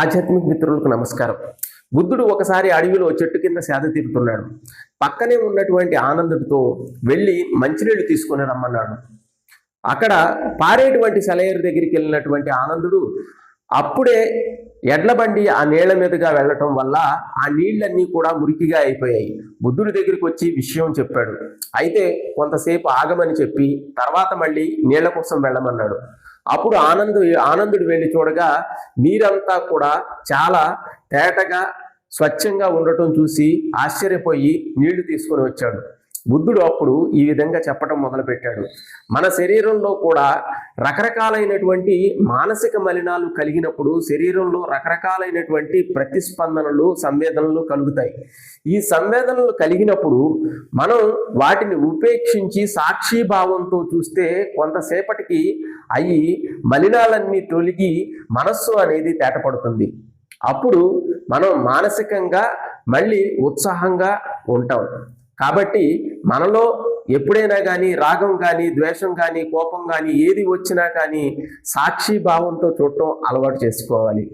ఆధ్యాత్మిక మిత్రులకు నమస్కారం. బుద్ధుడు ఒకసారి అడవిలో చెట్టు కింద సేద తీరుతున్నాడు. పక్కనే ఉన్నటువంటి ఆనందుడితో వెళ్ళి మంచినీళ్ళు తీసుకొని రమ్మన్నాడు. అక్కడ పారేటువంటి సెలయేరు దగ్గరికి వెళ్ళినటువంటి ఆనందుడు అప్పుడే ఎడ్ల బండి ఆ నీళ్ళ మీదుగా వెళ్ళటం వల్ల ఆ నీళ్ళన్నీ కూడా మురికిగా అయిపోయాయి. బుద్ధుడి దగ్గరికి వచ్చి విషయం చెప్పాడు. అయితే కొంతసేపు ఆగమని చెప్పి తర్వాత మళ్ళీ నీళ్ళ కోసం వెళ్ళమన్నాడు. అప్పుడు ఆనందు ఆనందుడు వెళ్ళి చూడగా నీరంతా కూడా చాలా తేటగా స్వచ్ఛంగా ఉండటం చూసి ఆశ్చర్యపోయి నీళ్ళు తీసుకొని వచ్చాడు. బుద్ధుడు అప్పుడు ఈ విధంగా చెప్పటం మొదలుపెట్టాడు. మన శరీరంలో కూడా రకరకాలైనటువంటి మానసిక మలినాలు కలిగినప్పుడు శరీరంలో రకరకాలైనటువంటి ప్రతిస్పందనలు సంవేదనలు కలుగుతాయి. ఈ సంవేదనలు కలిగినప్పుడు మనం వాటిని ఉపేక్షించి సాక్షిభావంతో చూస్తే కొంతసేపటికి అవి మలినాలన్నీ తొలగి మనస్సు అనేది తేటపడుతుంది. అప్పుడు మనం మానసికంగా మళ్ళీ ఉత్సాహంగా ఉంటాం. కాబట్టి మనలో ఎప్పుడైనా కానీ రాగం కానీ ద్వేషం కానీ కోపం కానీ ఏది వచ్చినా కానీ సాక్షి భావంతో చూడటం అలవాటు చేసుకోవాలి.